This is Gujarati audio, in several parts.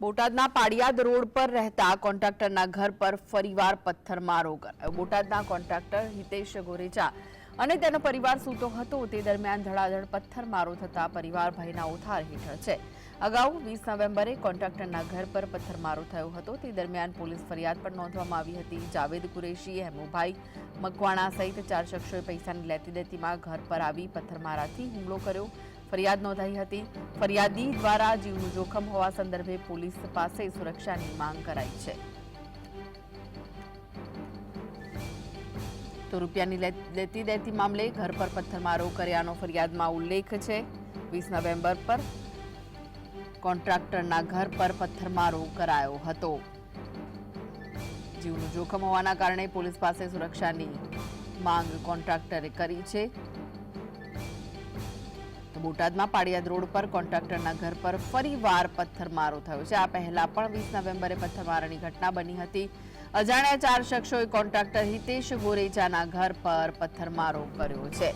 બોટાદના પાડિયાદ રોડ પર રહેતા કોન્ટ્રાક્ટરના ઘર પર ફરીવાર પથ્થરમારો કરાયો. બોટાદના કોન્ટ્રાક્ટર હિતેશ ગોરેચા અને તેનો પરિવાર સૂતો હતો. તે દરમિયાન ધડાધડ પથ્થરમારો થતા પરિવાર ભયના ઉથાર હેઠળ છે. અગાઉ વીસ નવેમ્બરે કોન્ટ્રાક્ટરના ઘર પર પથ્થરમારો થયો હતો. તે દરમિયાન પોલીસ ફરિયાદ પણ નોંધવામાં આવી હતી. જાવેદ કુરેશી હેમુભાઈ મકવાણા સહિત ચાર શખ્સોએ પૈસાની લેતી દેતીમાં ઘર પર આવી પથ્થરમારાથી હુમલો કર્યો. ફરિયાદ નોંધાઈ હતી. ફરિયાદી દ્વારા જીવનું જોખમ હોવા સંદર્ભે પોલીસ પાસે સુરક્ષાની માંગ કરાઈ છે. તો રૂપિયાની લેતી દેતી મામલે ઘર પર પથ્થરમારો કર્યાનો ફરિયાદમાં ઉલ્લેખ છે. વીસ નવેમ્બર પર કોન્ટ્રાક્ટરના ઘર પર પથ્થરમારો કરાયો હતો. જીવનું જોખમ હોવાના કારણે પોલીસ પાસે સુરક્ષાની માંગ કોન્ટ્રાક્ટરે કરી છે. બોટાદમાં પાળિયાદ રોડ પર કોન્ટ્રાક્ટરના ઘર પર ફરીવાર પથ્થરમારો થયો છે. આ પહેલા પણ વીસ નવેમ્બરે પથ્થરમારાની ઘટના બની હતી. અજાણ્યા ચાર શખ્સોએ કોન્ટ્રાક્ટર હિતેશ ગોરેચાના ઘર પર પથ્થરમારો કર્યો છે.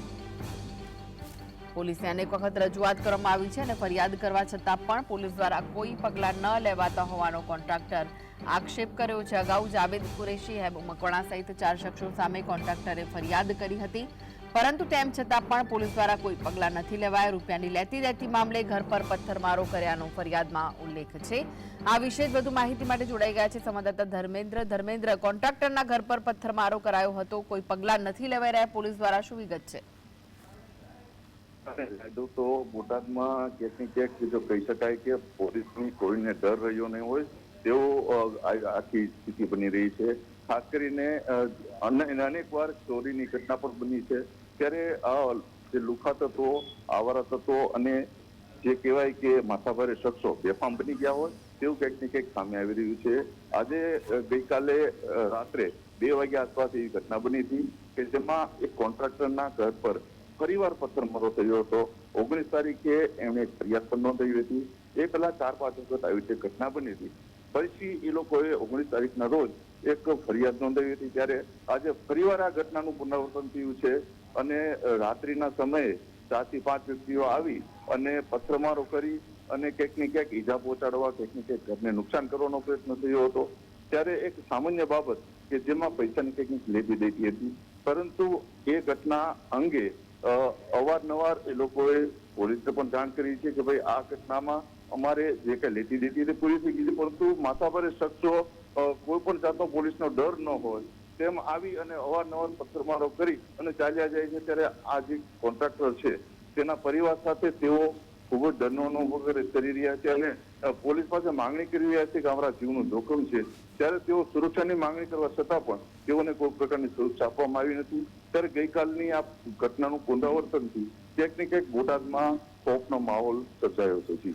પોલીસને અનેક વખત રજૂઆત કરવામાં આવી છે અને ફરિયાદ કરવા છતાં પણ પોલીસ દ્વારા કોઈ પગલાં ન લેવાતા હોવાનો કોન્ટ્રાક્ટર આક્ષેપ કર્યો છે. અગાઉ જાવેદ કુરેશી હેબ મકવાણા સહિત ચાર શખ્સો સામે કોન્ટ્રાક્ટરે ફરિયાદ કરી હતી. પરંતુ તેમ છતાં પણ પોલીસ દ્વારા કોઈ પગલાં નથી લેવાયા. રૂપિયાની લેતી દેતી મામલે ઘર પર પથ્થરમારો કર્યાનો ફરિયાદમાં ઉલ્લેખ છે. આ વિશે વધુ માહિતી માટે જોડાઈ ગયા છે સંવાદદાતા ધર્મેન્દ્ર. ધર્મેન્દ્ર, કોન્ટ્રાક્ટરના ઘર પર પથ્થરમારો કરાયો હતો. કોઈ પગલાં નથી લેવાઈ રહ્યા. પોલીસ દ્વારા શું વિગત છે? લાડુ તો બોટાદમાં ક્યાંક ને જો કહી શકાય કે પોલીસની કોઈને ડર રહ્યો નહીં હોય. તેવો આખી સ્થિતિ બની રહી છે. ખાસ કરીને અનેક વાર ચોરીની ઘટના પણ બની છે. ત્યારે આ જે લુખા તત્વો, આવારા તત્વો અને જે કહેવાય કે માથાભારે શખ્સો બેફામ બની ગયા હોય, તેવું કંઈક ને કંઈક સામે આવી રહ્યું છે. આજે ગઈકાલે રાત્રે બે વાગ્યા આસપાસ એવી ઘટના બની હતી કે જેમાં એક કોન્ટ્રાક્ટરના ઘર પર ફરીવાર પથ્થરમારો થયો હતો. ઓગણીસ તારીખે એમણે ફરિયાદ પણ નોંધાવી હતી. એ પહેલા ચાર પાંચ વખત આવી રીતે ઘટના બની હતી. પછી એ લોકોએ ઓગણીસ તારીખના રોજ એક ફરિયાદ નોંધાવી હતી ત્યારે આજે ફરીવાર આ ઘટનાનું પુનરાવર્તન થયું છે અને રાત્રિના સમયે ચારથી પાંચ વ્યક્તિઓ આવી અને પથ્થરમારો કરી અને ક્યાંક ને ક્યાંક ઈજા પહોંચાડવા ક્યાંક ને ક્યાંક ઘરને નુકસાન કરવાનો પ્રયત્ન થયો હતો. ત્યારે એક સામાન્ય બાબત કે જેમાં પૈસાની ક્યાંક લેતી દેતી હતી. પરંતુ એ ઘટના અંગે અવારનવાર એ લોકોએ પોલીસને પણ જાણ કરી છે કે ભાઈ આ ઘટનામાં અમારે જે કઈ લેતી દેતી હતી પૂરી થઈ ગઈ પરંતુ માથાભારે શખ્સો કોઈ પણ જાતનો પોલીસનો ડર ન હોય તેમ આવી અને અવારનવાર પથ્થરમારો કરી અને ચાલ્યા જાય છે, ત્યારે આ જે કોન્ટ્રાક્ટર છે, તેના પરિવાર સાથે તેઓ ખૂબ જ ડરનો અનુભવ કરી રહ્યા છે અને પોલીસ પાસે માંગણી કરી રહ્યા છે કે અમારા જીવનું જોખમ છે, ત્યારે તેઓ સુરક્ષાની માંગણી કરવા છતાં પણ તેઓને કોઈ પ્રકારની સુરક્ષા આપવામાં આવી નથી. ત્યારે ગઈકાલની આ ઘટનાનું પુનરાવર્તનથી ક્યાંક ને ક્યાંક બોટાદમાં ખોફનો માહોલ સર્જાયો છે